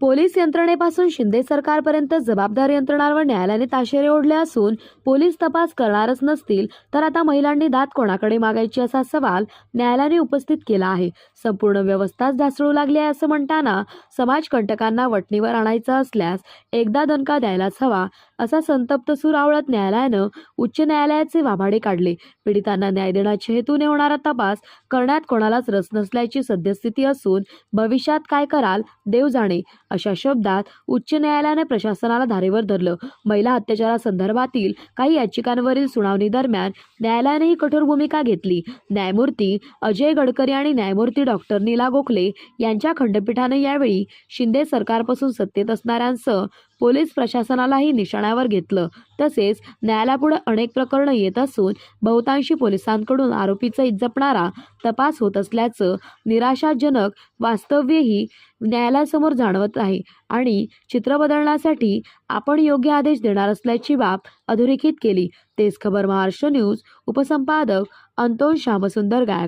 Police यंत्रणेपासून Shinde सरकारपर्यंत जबाबदार यंत्रणांवर न्यायालयाने ताशेरे ओढले असून पोलीस तपास करणारच नसतील तर आता महिलांनी दात कोणाकडे मागायची असा सवाल न्यायालयाने उपस्थित केला आहे. संपूर्ण व्यवस्थाच ढासळू लागली आहे असं म्हणताना समाजकंटकांना वटणीवर आणायचं असल्यास एकदा दणका द्यायलाच हवा असा संतप्त सूर आवळत न्यायालयानं उच्च न्यायालयाचे वाभाडे काढले. पीडितांना न्याय देण्याच्या हेतूने होणारा तपास करण्यात कोणालाच रस नसल्याची सद्यस्थिती असून भविष्यात काय कराल देव जाणे. अशा शब्दात उच्च न्यायालयाने प्रशासनाला धारेवर धरलं. महिला अत्याचारासंदर्भातील काही याचिकांवरील सुनावणी दरम्यान न्यायालयाने ही कठोर भूमिका घेतली. न्यायमूर्ती अजय गडकरी आणि न्यायमूर्ती डॉक्टर नीला गोखले यांच्या खंडपीठाने यावेळी शिंदे सरकारपासून सत्तेत असणाऱ्यांसह पोलीस प्रशासनालाही निशाण्यावर घेतलं. तसेच न्यायालयापुढे अनेक प्रकरणं येत असून बहुतांशी पोलिसांकडून आरोपीचा जपणारा तपास होत असल्याचं निराशाजनक वास्तव्यही न्यायालयासमोर जाणवत आहे आणि चित्र बदलण्यासाठी आपण योग्य आदेश देणार असल्याची बाब अधोरेखित केली. तेच खबर महाराष्ट्र न्यूज उपसंपादक अंतोन श्यामसुंदर गायक